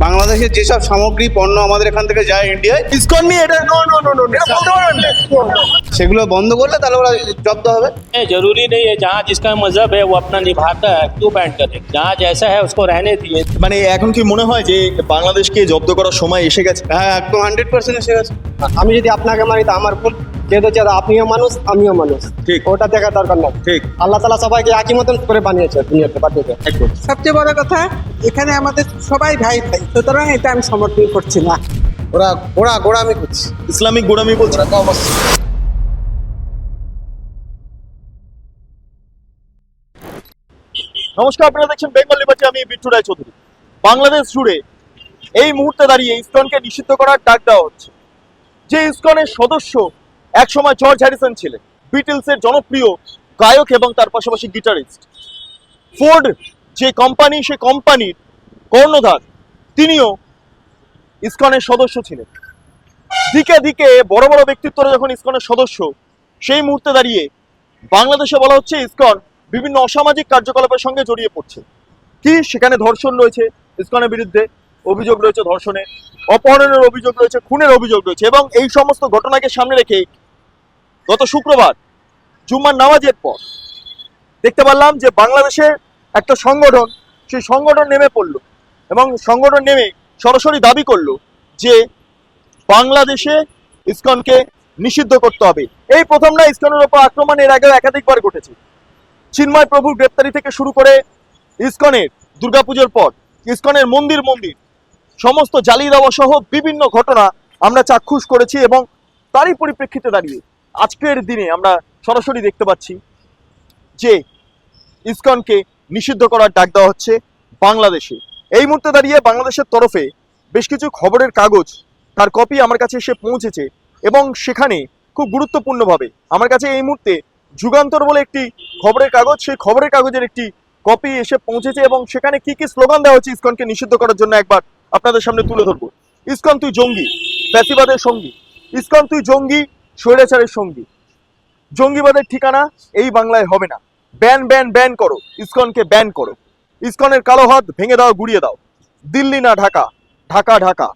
বাংলাদেশের যেসব সামগ্রী পণ্য আমাদের এখান থেকে যায় ইন্ডিয়ায় ইসকন নিয়ে এটা নো নো নো নো এটা বলতে পারবেন না সেগুলো বন্ধ করলে তাহলে ওরা জব্দ হবে नहीं जरूरी नहीं है जहाँ जिसका मजहब है वो अपना निभाता है क्यों बैंड करे जहाँ जैसा है उसको रहने दिए মানে এখন কি মনে হয় যে বাংলাদেশকে জব্দ করার সময় এসে গেছে হ্যাঁ একদম হান্ড্রেড পার্সেন্ট এসে গেছে আমি যদি আপনাকে মারি তো আমার ভুল যেহেতু হচ্ছে আপনিও মানুষ আমিও মানুষ। ঠিক। ওটা দেখা দরকার না ঠিক। আল্লাহ তালা সবাইকে একই মতন করে বানিয়েছে দুনিয়াতে পাঠিয়েছে সবচেয়ে বড় কথা এখানে আমাদের সবাই ভাই ভাই সুতরাং এটা আমি সমর্থন করছি না। ওরা গোড়া গোড়ামি করছে। ইসলামিক গোড়ামি বলছে নমস্কার আপনারা দেখছেন বেঙ্গল লিবার্টি আমি বিট্টু রায় চৌধুরী বাংলাদেশ জুড়ে এই মুহূর্তে দাঁড়িয়ে ইসকনকে নিষিদ্ধ করার ডাক দেওয়া হচ্ছে। যে ইসকনের সদস্য একসময় জর্জ হ্যারিসন ছিলেন, বিটলসের জনপ্রিয় গায়ক এবং তার পাশাপাশি গিটারিস্ট। ফোর্ড যে কোম্পানি, সে কোম্পানির কর্ণধার, তিনিও ইসকনের সদস্য ছিলেন। দিকে দিকে বড় বড় ব্যক্তিত্বরা যখন ইসকনের সদস্য, সেই মুহূর্তে দাঁড়িয়ে বাংলাদেশে বলা হচ্ছে ইসকন বিভিন্ন অসামাজিক কার্যকলাপের সঙ্গে জড়িয়ে পড়ছে। কি? সেখানে ধর্ষণ রয়েছে ইসকনের বিরুদ্ধে, অভিযোগ রয়েছে ধর্ষণের অপহরণের অভিযোগ রয়েছে, খুনের অভিযোগ রয়েছে এবং এই সমস্ত ঘটনাকে সামনে রেখে গত শুক্রবার, জুম্মার নামাজের পর দেখতে পারলাম যে বাংলাদেশের একটা সংগঠন, সেই সংগঠন নেমে পড়ল এবং সংগঠন নেমে সরাসরি দাবি করল যে বাংলাদেশে ইসকনকে নিষিদ্ধ করতে হবে। এই প্রথম না ইসকনের ওপর আক্রমণ, এর আগেও একাধিকবার ঘটেছে। চিন্ময় প্রভুর গ্রেপ্তারি থেকে শুরু করে ইসকনের দুর্গাপুজোর পর ইসকনের মন্দির মন্দির, সমস্ত জ্বালিয়ে দেওয়া সহ বিভিন্ন ঘটনা আমরা চাক্ষুষ করেছি এবং তারই পরিপ্রেক্ষিতে দাঁড়িয়ে আজকের দিনে আমরা সরাসরি দেখতে পাচ্ছি যে ইসকনকে নিষিদ্ধ করার ডাক দেওয়া হচ্ছে বাংলাদেশে। এই মুহূর্তে দাঁড়িয়ে বাংলাদেশের তরফে বেশ কিছু খবরের কাগজ, তার কপি আমার কাছে এসে পৌঁছেছে এবং সেখানে খুব গুরুত্বপূর্ণভাবে আমার কাছে এই মুহূর্তে যুগান্তর বলে একটি খবরের কাগজ, সেই খবরের কাগজের একটি কপি এসে পৌঁছেছে এবং সেখানে কি কি স্লোগান দেওয়া হচ্ছে ইসকনকে নিষিদ্ধ করার জন্য একবার আপনাদের সামনে তুলে ধরবো। ইসকন তুই জঙ্গি, ফ্যাসিবাদের সঙ্গী। ইসকন তুই জঙ্গি স্বৈরাচারের সঙ্গী। জঙ্গিবাদের ঠিকানা এই বাংলায় হবে না। ব্যান ব্যান ব্যান করো। ইসকনকে ব্যান করো। ইসকনের কালো হাত ভেঙে দাও, গুড়িয়ে দাও। দিল্লি না ঢাকা ঢাকা ঢাকা।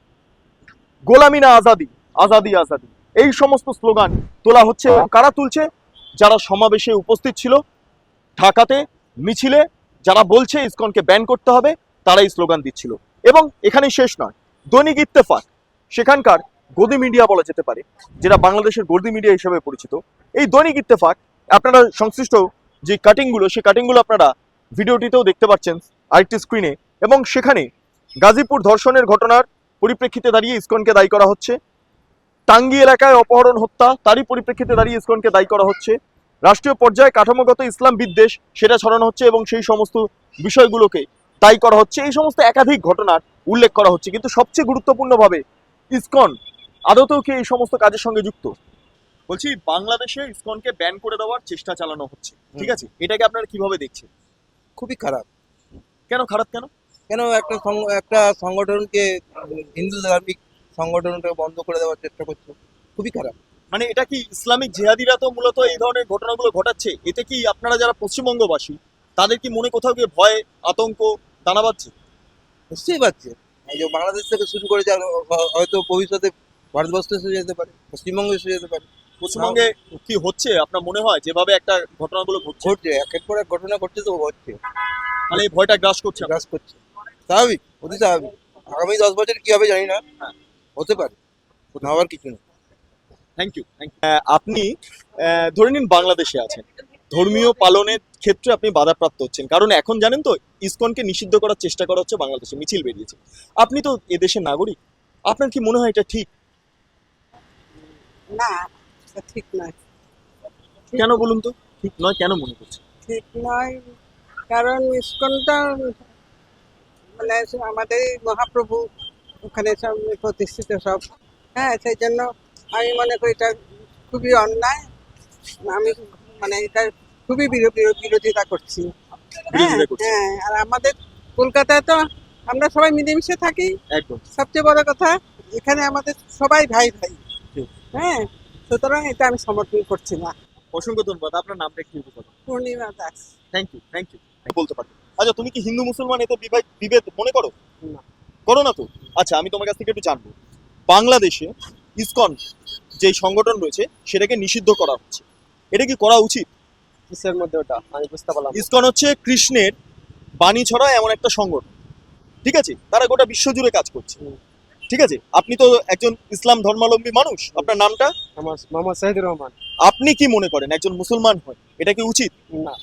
গোলামি না আজাদি আজাদি আজাদি। এই সমস্ত স্লোগান তোলা হচ্ছে, কারা তুলছে? যারা সমাবেশে উপস্থিত ছিল, ঢাকাতে মিছিলে যারা বলছে ইসকনকে ব্যান করতে হবে, তারাই স্লোগান দিচ্ছিল। এবং এখানেই শেষ নয়। দৈনিক ইত্তেফাক। সেখানকার গদি মিডিয়া বলা যেতে পারে, যেটা বাংলাদেশের গদি মিডিয়া হিসেবে পরিচিত। এই দৈনিক ইত্তেফাক, আপনারা সংশ্লিষ্ট যে কাটিংগুলো সেই কাটিংগুলো আপনারা ভিডিওটিতেও দেখতে পাচ্ছেন আরেকটি স্ক্রিনে এবং সেখানে গাজীপুর ধর্ষণের ঘটনার পরিপ্রেক্ষিতে দাঁড়িয়ে ইসকনকে দায়ী করা হচ্ছে। টাঙ্গি এলাকায় অপহরণ, হত্যা, তারই পরিপ্রেক্ষিতে দাঁড়িয়ে ইসকনকে দায়ী করা হচ্ছে। রাষ্ট্রীয় পর্যায়ে কাঠামোগত ইসলাম বিদ্বেষ, সেটা ছড়ানো হচ্ছে এবং সেই সমস্ত বিষয়গুলোকে দায়ী করা হচ্ছে। এই সমস্ত একাধিক ঘটনার উল্লেখ করা হচ্ছে। কিন্তু সবচেয়ে গুরুত্বপূর্ণভাবে ইসকন আদতেও কি এই সমস্ত কাজের সঙ্গে যুক্ত? বলছি বাংলাদেশে ইসকনকে ব্যান করে দেওয়ার চেষ্টা চালানো হচ্ছে ঠিক আছে? এটাকে আপনারা কীভাবে দেখছেন? খুবই খারাপ। কেন খারাপ কেন? কেন একটা একটা সংগঠনকে হিন্দু ধার্মিক সংগঠনটা বন্ধ করে দেওয়ার চেষ্টা করছে? খুবই খারাপ। মানে এটা কি ইসলামিক জেহাদিরা তো মূলত এই ধরনের ঘটনাগুলো ঘটাচ্ছে? এতে কি আপনারা যারা পশ্চিমবঙ্গবাসী তাদের কি মনে কোথাও গিয়ে ভয় আতঙ্ক দানা বাঁধছে? নিশ্চয়ই পাচ্ছে এই যে বাংলাদেশ থেকে শুরু করে যা হয়তো ভবিষ্যতে ভারতবর্ষ এসে যেতে পারে পশ্চিমবঙ্গ এসে যেতে পারে। পশ্চিমবঙ্গে কি হচ্ছে? আপনার মনে হয় যেভাবে একটা ঘটনাগুলো ঘটছে? একের পর এক ঘটনা ঘটছে তো ঘটছে মানে এই ভয়টা গ্রাস করছে? গ্রাস করছে। স্বাভাবিক অতি স্বাভাবিক। আগামী দশ বছর কি হবে জানি না হ্যাঁ। হতে পারে না হওয়ার কিছু না থ্যাংক ইউ আপনি ধরে নিন বাংলাদেশে আছেন। ধর্মীয় পালনের ক্ষেত্রে আপনি বাধাপ্রাপ্ত হচ্ছেন। কারণ এখন জানেন তো ইসকনকে নিষিদ্ধ করার চেষ্টা করা হচ্ছে বাংলাদেশে মিছিল বেরিয়েছে। আপনি তো এদেশের নাগরিক। আপনার কি মনে হয় এটা ঠিক? না ঠিক নয়। কেন বলুন তো? ঠিক নয় কেন মনে করছে ঠিক নয় কারণ ইস্কনটা মানে আমাদের মহাপ্রভু ওখানে সব প্রতিষ্ঠিত সব। হ্যাঁ সেই জন্য আমি মনে করি এটা খুবই অন্যায়। আমি মানে এটা খুবই বিরো- বিরো- বিরোধিতা করছি। হ্যাঁ হ্যাঁ আর আমাদের কলকাতায় তো আমরা সবাই মিলেমিশে থাকি। একদম। সবচেয়ে বড় কথা এখানে আমাদের সবাই ভাই ভাই। হ্যাঁ সুতরাং এটা আমি সমর্থন করছি না। অসংখ্য ধন্যবাদ। আপনার নামটা একটু Purnima Das. Thank you thank you বলতে পারবেন আচ্ছা তুমি কি হিন্দু মুসলমান এতে বিভেদ বিভেদ মনে করো? না। করো না তো? আচ্ছা আমি তোমার কাছ থেকে একটু জানব। বাংলাদেশে ইসকন যে সংগঠন রয়েছে সেটাকে নিষিদ্ধ করা হচ্ছে। এটা কি করা উচিত? কিসের মধ্যে ওটা? আমি বুঝতে পারলাম। ইসকন হচ্ছে কৃষ্ণের বাণী ছড়া এমন একটা সংগঠন। ঠিক আছে? তারা গোটা বিশ্ব জুড়ে কাজ করছে। ঠিক আছে? আপনি তো একজন ইসলাম ধর্মাবলম্বী মানুষ। আপনার নামটা? আমার মোহাম্মদ শহীদুর রহমান। আপনি কি মনে করেন একজন মুসলমান হয়? এটা কি উচিত? না।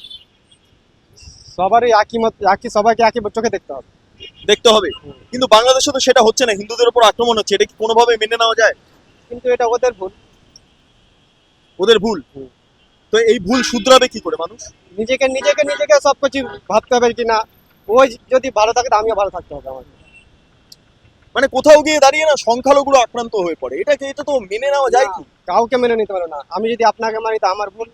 সবারই একই মত একই সবাইকে একই চোখে দেখতে হবে। দেখতে হবে। কিন্তু বাংলাদেশে তো সেটা হচ্ছে না হিন্দুদের উপর আক্রমণ হচ্ছে। এটা কি কোনোভাবে মেনে নেওয়া যায়? কিন্তু এটা ওদের ভুল। ওদের ভুল। তো এই ভুল শুধরাবে কি করে মানুষ? নিজেকে নিজেকে নিজেকে সব কিছু ভাবতে হবে কি না? ওই যদি ভালো থাকে তো আমিও ভালো থাকতে হবে আমাকে। মানে কোথাও গিয়ে দাঁড়িয়ে না সংখ্যালঘুরা আক্রান্ত হয়ে পড়ে। এটাকে এটা তো মেনে নেওয়া যায় কি কাউকে মেনে নিতে পারো না। আমি যদি আপনাকে মারি তো আমার ভুল।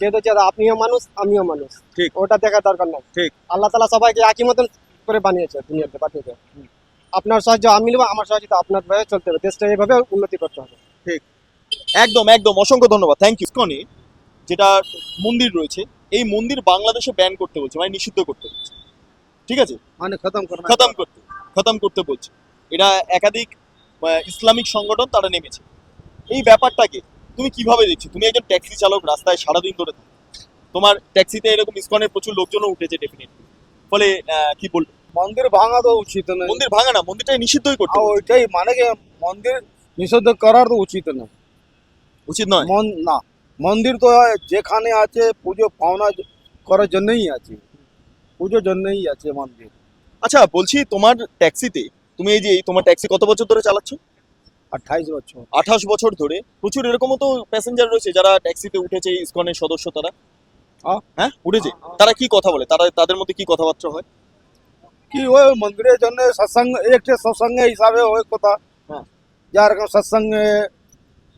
যেহেতু যে আপনিও মানুষ আমিও মানুষ। ঠিক। ওটা দেখার দরকার নাই। ঠিক। আল্লাহ তালা সবাইকে একই মতন করে বানিয়েছে দুনিয়াতে পাঠিয়েছে আপনার সাহায্য আমি নেব আমার সাহায্য তো আপনার ভাবে চলতে হবে। দেশটা এইভাবে উন্নতি করতে হবে। ঠিক। একদম একদম। অসংখ্য ধন্যবাদ। থ্যাংক ইউ ইসকনে যেটা মন্দির রয়েছে এই মন্দির বাংলাদেশে ব্যান করতে বলছে মানে নিষিদ্ধ করতে বলছে। ঠিক আছে? মানে খতম করনা খতম করতে খতম করতে বলছে। এটা একাধিক ইসলামিক সংগঠন তারা নেমেছে। এই ব্যাপারটাকে তুমি কীভাবে দেখছ? তুমি একজন ট্যাক্সি চালক রাস্তায় সারাদিন ধরে থাকো। তোমার ট্যাক্সিতে এরকম ইসকনের প্রচুর লোকজনও উঠেছে ডেফিনেটলি ফলে কি বলব? মন্দির ভাঙা তো উচিত নয়। মন্দির ভাঙা না মন্দিরটাই নিষিদ্ধই করতে ওইটাই মানে কি মন্দির নিষিদ্ধ করার তো উচিত না উচিত নয়? মন না মন্দির তো যেখানে আছে পুজো পাওনা করার জন্যই আছে। পুজোর জন্যই আছে মন্দির। আচ্ছা বলছি তোমার ট্যাক্সিতে তুমি এই যে তোমার ট্যাক্সি কত বছর ধরে চালাচ্ছ? আঠাইশ বছর। আঠাশ বছর ধরে? প্রচুর এরকমও তো প্যাসেঞ্জার রয়েছে যারা ট্যাক্সিতে উঠেছে ইসকনের সদস্য তারা। হ্যাঁ। হ্যাঁ? উঠেছে তারা কি কথা বলে? তারা তাদের মধ্যে কি কথাবার্তা হয়? কি ওই মন্দিরের জন্য সৎসঙ্গ একটা সৎসঙ্গে হিসাবে ওই কথা। হ্যাঁ। যার সৎসঙ্গে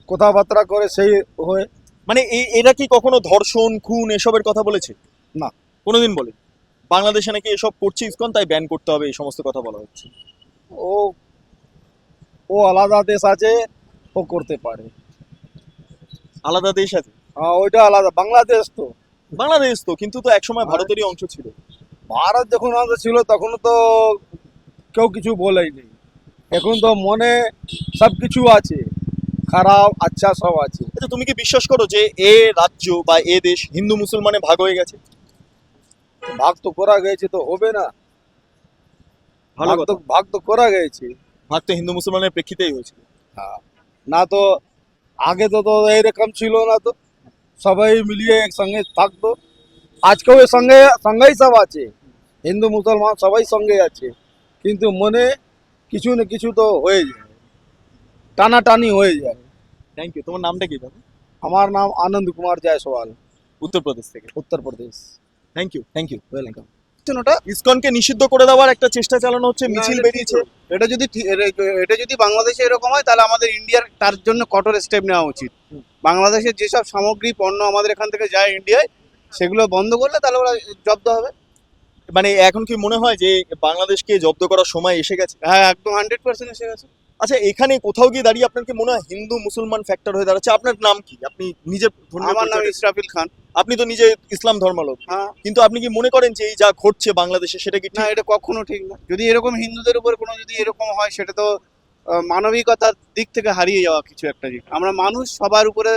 কথাবার্তা করে সেই হয়। মানে এরা কি কখনো ধর্ষণ খুন এসবের কথা বলেছে? না। কোনোদিন বলে বাংলাদেশে নাকি এসব করছে ইসকন তাই ব্যান করতে হবে এই সমস্ত কথা বলা হচ্ছে। ও ও আলাদা দেশ আছে ও করতে পারে। আলাদা দেশ আছে? হ্যাঁ ওইটা আলাদা বাংলাদেশ তো। বাংলাদেশ তো কিন্তু তো একসময় ভারতেরই অংশ ছিল। ভারত যখন আমাদের ছিল তখন তো কেউ কিছু বলেনি এখন তো মনে সব কিছু আছে খারাপ আচ্ছা সব আছে। আচ্ছা তুমি কি বিশ্বাস করো যে এ রাজ্য বা এ দেশ হিন্দু মুসলমানে ভাগ হয়ে গেছে? ভাগ তো করা গেছে তো হবে না। ভালো ভাগ তো ভাগ তো করা গেছে। ভাগ তো হিন্দু মুসলমানের প্রেক্ষিতেই হয়েছিল হ্যাঁ। না তো আগে তো তো এইরকম ছিল না তো। সবাই মিলিয়ে একসঙ্গে থাকতো। আজকেও এর সঙ্গে সঙ্গেই সব আছে। হিন্দু মুসলমান সবাই সঙ্গে আছে। কিন্তু মনে কিছু না কিছু তো হয়ে যায়। টানাটানি হয়ে যায়। থ্যাংক ইউ তোমার নামটা কি দাদা আমার নাম আনন্দ কুমার জয়সওয়াল। উত্তরপ্রদেশ থেকে। Uttar Pradesh. Thank you thank you welcome ওটা? ইসকনকে নিষিদ্ধ করে দেওয়ার একটা চেষ্টা চালানো হচ্ছে মিছিল এটা বেরিয়েছে। এটা যদি এটা- এটা যদি বাংলাদেশে এরকম হয় তাহলে আমাদের ইন্ডিয়ার তার জন্য কঠোর স্টেপ নেওয়া উচিত। বাংলাদেশের যেসব সামগ্রী পণ্য আমাদের এখান থেকে যায় ইন্ডিয়ায় সেগুলো বন্ধ করলে তাহলে ওরা জব্দ হবে। মানে এখন কি মনে হয় যে বাংলাদেশকে জব্দ করার সময় এসে গেছে? হ্যাঁ একদম হান্ড্রেড পার্সেন্ট এসে গেছে। আচ্ছা এখানে কোথাও গিয়ে দাঁড়িয়ে আপনার কি মনে হয় হিন্দু মুসলমান ফ্যাক্টর হয়ে দাঁড়াচ্ছে? আপনার নাম কি? আপনি নিজের আমার নাম ইসরাফিল খান। আপনি তো নিজে ইসলাম ধর্মাবলম্বী হ্যাঁ। কিন্তু আপনি কি মনে করেন যে এই যা ঘটছে বাংলাদেশে সেটা কি না এটা কখনো ঠিক না। যদি এরকম হিন্দুদের উপর কোনো যদি এরকম হয় সেটা তো মানবিকতার দিক থেকে হারিয়ে যাওয়া কিছু একটা জিনিস। আমরা মানুষ সবার উপরে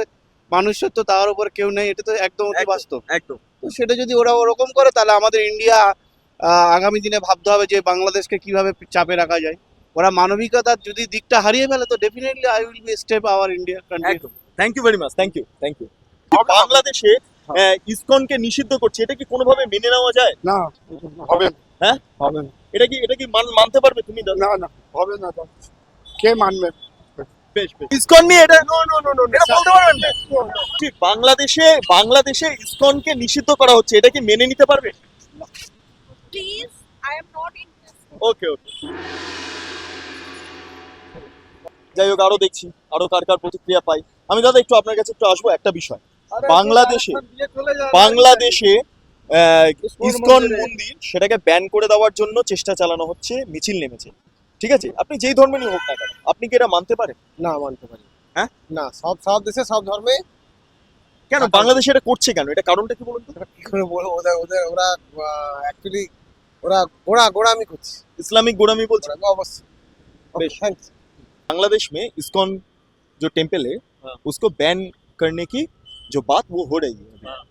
মানুষত্ব তার উপর কেউ নেই এটা তো একদম অতি। বাস্তব একদম। তো সেটা যদি ওরা ওরকম করে তাহলে আমাদের ইন্ডিয়া আগামী দিনে ভাবতে হবে যে বাংলাদেশকে কীভাবে চাপে রাখা যায়। ওরা মানবিকতার যদি দিকটা হারিয়ে ফেলে তো definitely I will be step our India country thank you very much thank you thank you বাংলাদেশে ইসকনকে নিষিদ্ধ করছে এটা কি কোনোভাবে মেনে নেওয়া যায়? না। হবে না। হ্যাঁ? হবে না। এটা কি এটা কি মানতে পারবে তুমি? না না। হবে না কে মানবে? ইসকন নিয়ে এটা এটা বলতে পারবেন ঠিক বাংলাদেশে বাংলাদেশে ইসকনকে নিষিদ্ধ করা হচ্ছে এটা কি মেনে নিতে পারবে? please i am not interested. Okay okay যাই হোক আরও দেখছি আরও কার কার প্রতিক্রিয়া পাই। আমি দাদা একটু আপনার কাছে একটু আসব একটা বিষয়। বাংলাদেশে বাংলাদেশে ইসকন মন্দির সেটাকে ব্যান করে দেওয়ার জন্য চেষ্টা চালানো হচ্ছে মিছিল নেমেছে। ঠিক আছে? আপনি যেই ধর্মেরই হোক না কেন আপনি কি এটা মানতে পারেন? না মানতে পারি হ্যাঁ? না সব সব দেশে সব ধর্মে। কেন বাংলাদেশে এটা করছে কেন? এটা কারণটা কি বলুন কি করে বলব? ওদের ওদের ওরা অ্যাকচুয়ালি ওরা গোড়া গোড়ামি করছে। ইসলামিক গোড়ামি বলছে? অবশ্যই। বেশ। থ্যাংকস बांग्लादेश में इस्कॉन जो टेंपल है हाँ। उसको बैन करने की जो बात वो हो रही है। हाँ।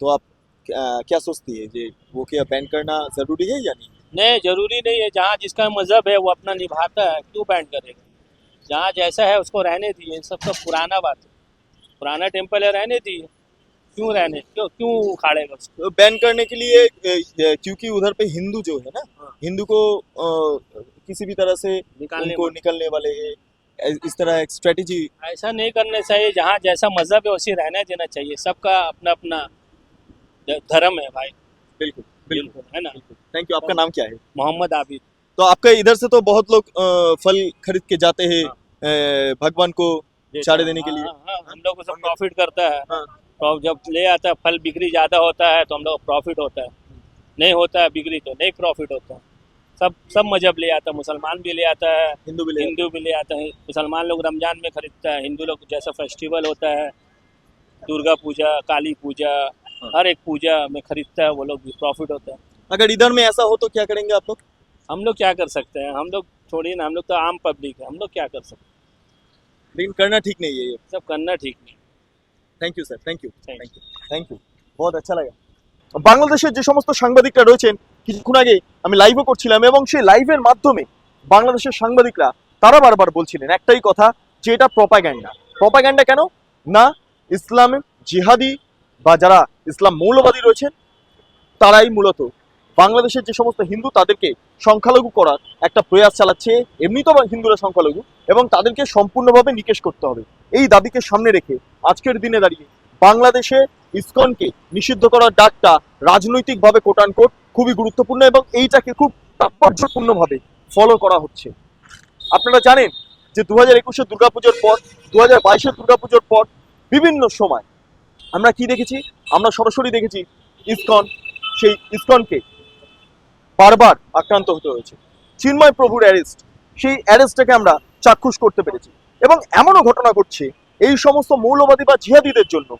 तो आप क्या, क्या सोचती है? जी वो क्या बैन करना ज़रूरी है या नहीं? नहीं ज़रूरी नहीं है। जहाँ जिसका मज़हब है वो अपना निभाता है क्यों बैन करेगा? जहाँ जैसा है उसको रहने दिए। इन सब सब पुराना बात है। पुराना टेंपल है रहने दिए। क्यों रहने? क्यों क्यों उखाड़ेगा उसको तो बैन करने के लिए क्योंकि उधर पे हिंदू जो है ना हाँ। हिंदू को अ, किसी भी तरह से निकालने उनको निकलने वाले इस तरह एक स्ट्रेटेजी ऐसा नहीं करना चाहिए जहाँ जैसा मज़हब है उसी रहने देना चाहिए। सबका अपना अपना धर्म है भाई। बिल्कुल बिल्कुल है ना? थैंक यू आपका नाम क्या है? मोहम्मद आबिद। तो आपका इधर से तो बहुत लोग फल खरीद के जाते हैं हाँ। भगवान को चारे देने के लिए। हाँ, हम लोग को सब प्रॉफिट करता हाँ। तो जब ले आता है फल बिक्री ज़्यादा होता है तो हम लोग प्रॉफिट होता है। नहीं होता है बिक्री तो नहीं प्रॉफिट होता है। सब सब मज़हब ले आता है मुसलमान भी ले आता है हिंदू भी ले हिंदू भी ले आता है। मुसलमान लोग रमज़ान में खरीदता है हिंदू लोग जैसा फेस्टिवल होता है दुर्गा पूजा काली पूजा हाँ। हर एक पूजा में खरीदता है वो लोग भी प्रॉफिट होता है। अगर इधर में ऐसा हो तो क्या करेंगे आप लोग? हम लोग क्या कर सकते हैं? हम लोग छोड़िए ना हम लोग तो आम पब्लिक है हम लोग क्या कर सकते हैं? लेकिन करना ठीक नहीं है ये। सब करना ठीक नहीं thank you sir thank you thank you thank you বহুত আচ্ছা লাগে। বাংলাদেশের যে সমস্ত সাংবাদিকরা রয়েছেন কিছুক্ষণ আগে আমি লাইভও করছিলাম এবং সেই লাইভের মাধ্যমে বাংলাদেশের সাংবাদিকরা তারা বারবার বলছিলেন একটাই কথা যে এটা প্রপাগ্যান্ডা প্রপাগ্যান্ডা কেন? না ইসলাম জিহাদি বা যারা ইসলাম মৌলবাদী রয়েছেন তারাই মূলত বাংলাদেশের যে সমস্ত হিন্দু, তাদেরকে সংখ্যালঘু করার একটা প্রয়াস চালাচ্ছে। এমনি তো হিন্দুরা সংখ্যালঘু এবং তাদেরকে সম্পূর্ণভাবে নিকেশ করতে হবে। এই দাবিকে সামনে রেখে আজকের দিনে দাঁড়িয়ে বাংলাদেশে ইসকনকে নিষিদ্ধ করার ডাকটা রাজনৈতিকভাবে কোটান কোট খুবই গুরুত্বপূর্ণ এবং এইটাকে খুব তাৎপর্যপূর্ণভাবে ফলো করা হচ্ছে। আপনারা জানেন যে দু হাজার একুশে দুর্গাপুজোর পর দু হাজার বাইশের দুর্গাপুজোর পর বিভিন্ন সময় আমরা কি দেখেছি? আমরা সরাসরি দেখেছি ইসকন, সেই ইসকনকে বারবার আক্রান্ত হতে হয়েছে। চিন্ময় প্রভুর অ্যারেস্ট সেই অ্যারেস্টটাকে আমরা চাক্ষুষ করতে পেরেছি। এবং এমনও ঘটনা ঘটছে, এই সমস্ত মৌলবাদী বা জিহাদিদের জন্য।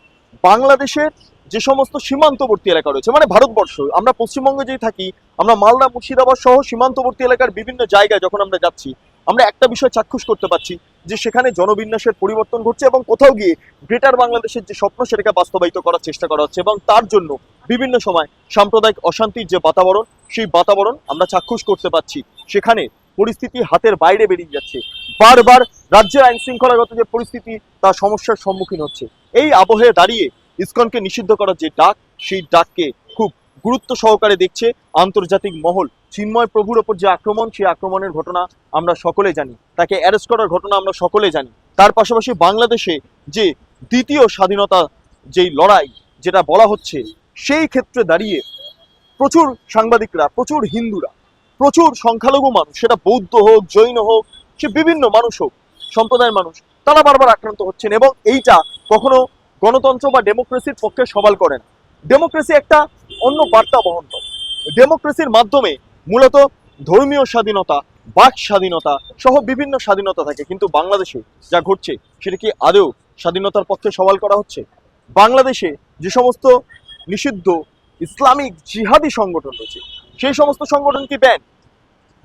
বাংলাদেশের যে সমস্ত সীমান্তবর্তী এলাকা রয়েছে মানে ভারতবর্ষ, আমরা পশ্চিমবঙ্গে যেই থাকি, আমরা মালদা, মুর্শিদাবাদ সহ সীমান্তবর্তী এলাকার বিভিন্ন জায়গায় যখন আমরা যাচ্ছি, আমরা একটা বিষয় চাক্ষুষ করতে পারছি যে সেখানে জনবিন্যাসের পরিবর্তন ঘটছে এবং কোথাও গিয়ে গ্রেটার বাংলাদেশের যে স্বপ্ন সেটাকে বাস্তবায়িত করার চেষ্টা করা হচ্ছে এবং তার জন্য বিভিন্ন সময় সাম্প্রদায়িক অশান্তির যে বাতাবরণ সেই বাতাবরণ আমরা চাক্ষুষ করতে পারছি। সেখানে পরিস্থিতি হাতের বাইরে বেরিয়ে যাচ্ছে। বারবার রাজ্যের আইন শৃঙ্খলাগত যে পরিস্থিতি, তা সমস্যার সম্মুখীন হচ্ছে। এই আবহে দাঁড়িয়ে ইসকনকে নিষিদ্ধ করার যে ডাক, সেই ডাককে খুব গুরুত্ব সহকারে দেখছে আন্তর্জাতিক মহল। চিন্ময় প্রভুর ওপর যে আক্রমণ, সেই আক্রমণের ঘটনা আমরা সকলে জানি। তাকে অ্যারেস্ট করার ঘটনা আমরা সকলে জানি। তার পাশাপাশি বাংলাদেশে যে দ্বিতীয় স্বাধীনতা যেই লড়াই, যেটা বলা হচ্ছে, সেই ক্ষেত্রে দাঁড়িয়ে প্রচুর সাংবাদিকরা, প্রচুর হিন্দুরা, প্রচুর সংখ্যালঘু মানুষ, সেটা বৌদ্ধ হোক, জৈন হোক, সে বিভিন্ন মানুষ হোক, সম্প্রদায়ের মানুষ, তারা বারবার আক্রান্ত হচ্ছেন এবং এইটা কখনো গণতন্ত্র বা ডেমোক্রেসির পক্ষে সবাল করে না। ডেমোক্রেসি একটা অন্য বার্তা বহন করে। ডেমোক্রেসির মাধ্যমে মূলত ধর্মীয় স্বাধীনতা, বাক স্বাধীনতা সহ বিভিন্ন স্বাধীনতা থাকে, কিন্তু বাংলাদেশে যা ঘটছে, সেটা কি আদৌ স্বাধীনতার পক্ষে সওয়াল করা হচ্ছে? বাংলাদেশে যে সমস্ত নিষিদ্ধ ইসলামিক জিহাদি সংগঠন রয়েছে। সেই সমস্ত সংগঠন কি ব্যান?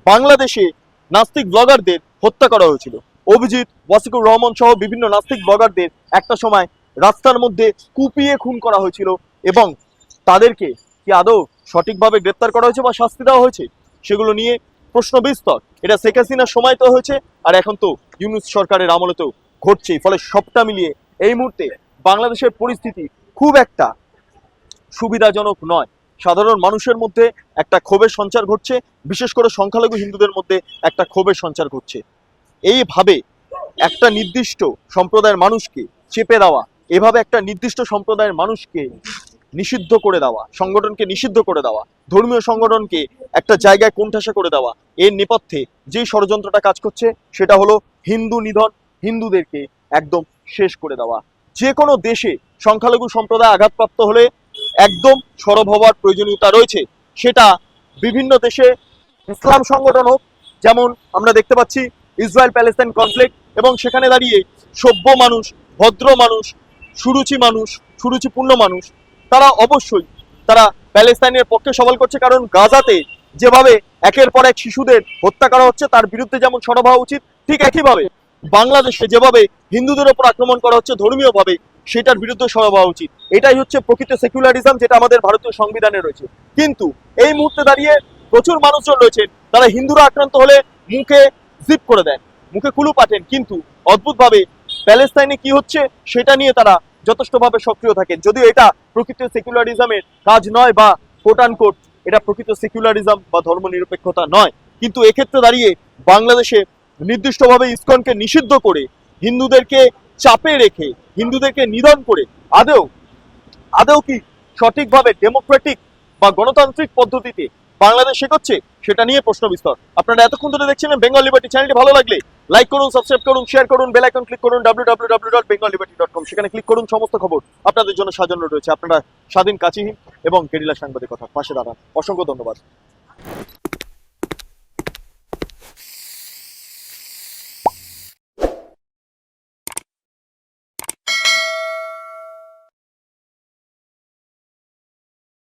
বাংলাদেশে নাস্তিক ব্লগারদের হত্যা করা হয়েছিল। অভিজিৎ, ওয়াসিকুর রহমান সহ বিভিন্ন নাস্তিক ব্লগারদের একটা সময় রাস্তার মধ্যে কুপিয়ে খুন করা হয়েছিল এবং তাদেরকে কি আদৌ সঠিকভাবে গ্রেপ্তার করা হয়েছে বা শাস্তি দেওয়া হয়েছে? সেগুলো নিয়ে প্রশ্ন বিস্তর। এটা শেখ হাসিনার সময় তো হয়েছে আর এখন তো ইউনুস সরকারের আমলেতেও ঘটছেই। ফলে সবটা মিলিয়ে এই মুহূর্তে বাংলাদেশের পরিস্থিতি খুব একটা সুবিধাজনক নয়। সাধারণ মানুষের মধ্যে একটা ক্ষোভের সঞ্চার ঘটছে, বিশেষ করে সংখ্যালঘু হিন্দুদের মধ্যে একটা ক্ষোভের সঞ্চার ঘটছে। এইভাবে একটা নির্দিষ্ট সম্প্রদায়ের মানুষকে চেপে দেওয়া, এভাবে একটা নির্দিষ্ট সম্প্রদায়ের মানুষকে নিষিদ্ধ করে দেওয়া, সংগঠনকে নিষিদ্ধ করে দেওয়া, ধর্মীয় সংগঠনকে একটা জায়গায় কোণঠাসা করে দেওয়া, এর নেপথ্যে যে ষড়যন্ত্রটা কাজ করছে, সেটা হলো হিন্দু নিধন, হিন্দুদেরকে একদম শেষ করে দেওয়া। যে কোনো দেশে সংখ্যালঘু সম্প্রদায় আঘাতপ্রাপ্ত হলে একদম সরব হওয়ার প্রয়োজনীয়তা রয়েছে। সেটা বিভিন্ন দেশে ইসলাম সংগঠন হোক, যেমন আমরা দেখতে পাচ্ছি ইসরায়েল প্যালেস্তাইন কনফ্লিক্ট এবং সেখানে দাঁড়িয়ে সভ্য মানুষ, ভদ্র মানুষ, সুরুচি মানুষ, সুরুচিপূর্ণ মানুষ, তারা অবশ্যই তারা প্যালেস্তাইনের পক্ষে সওয়াল করছে। কারণ গাজাতে যেভাবে একের পর এক শিশুদের হত্যা করা হচ্ছে, তার বিরুদ্ধে যেমন সরব হওয়া উচিত, ঠিক একইভাবে বাংলাদেশে যেভাবে হিন্দুদের ওপর আক্রমণ করা হচ্ছে ধর্মীয় ভাবে সেটার বিরুদ্ধে সরব হওয়া উচিত। এটাই হচ্ছে প্রকৃত সেকুলারিজম যেটা আমাদের ভারতীয় সংবিধানে রয়েছে। কিন্তু এই মুহূর্তে দাঁড়িয়ে প্রচুর মানুষজন রয়েছেন, তারা হিন্দুরা আক্রান্ত হলে মুখে জিপ করে দেন, মুখে কুলু পাঠেন। কিন্তু অদ্ভুতভাবে প্যালেস্তাইনে কি হচ্ছে সেটা নিয়ে তারা যথেষ্টভাবে সক্রিয় থাকেন। যদিও এটা প্রকৃত সেকুলারিজমের কাজ নয় বা কোট কোট এটা প্রকৃত সেকুলারিজম বা ধর্মনিরপেক্ষতা নয়। কিন্তু এক্ষেত্রে দাঁড়িয়ে বাংলাদেশে নির্দিষ্টভাবে ইসকনকে নিষিদ্ধ করে হিন্দুদেরকে চাপে রেখে হিন্দুদেরকে নিধন করে আদেও আদেও কি সঠিকভাবে ডেমোক্রেটিক বা গণতান্ত্রিক পদ্ধতিতে বাংলাদেশ শেখাচ্ছে সেটা নিয়ে প্রশ্ন বিস্তর আপনারা এতক্ষণ ধরে দেখছিলেন বেঙ্গল লিবার্টি চ্যানেলটি ভালো লাগলে লাইক করুন সাবস্ক্রাইব করুন শেয়ার করুন বেল আইকন ক্লিক করুন, www.bengalliberty.com সেখানে ক্লিক করুন সমস্ত খবর আপনাদের জন্য সাজানো রয়েছে। আপনারা স্বাধীন কাচিহীন এবং গেরিলা সাংবাদিকতার পাশে দাঁড়ান। অসংখ্য ধন্যবাদ।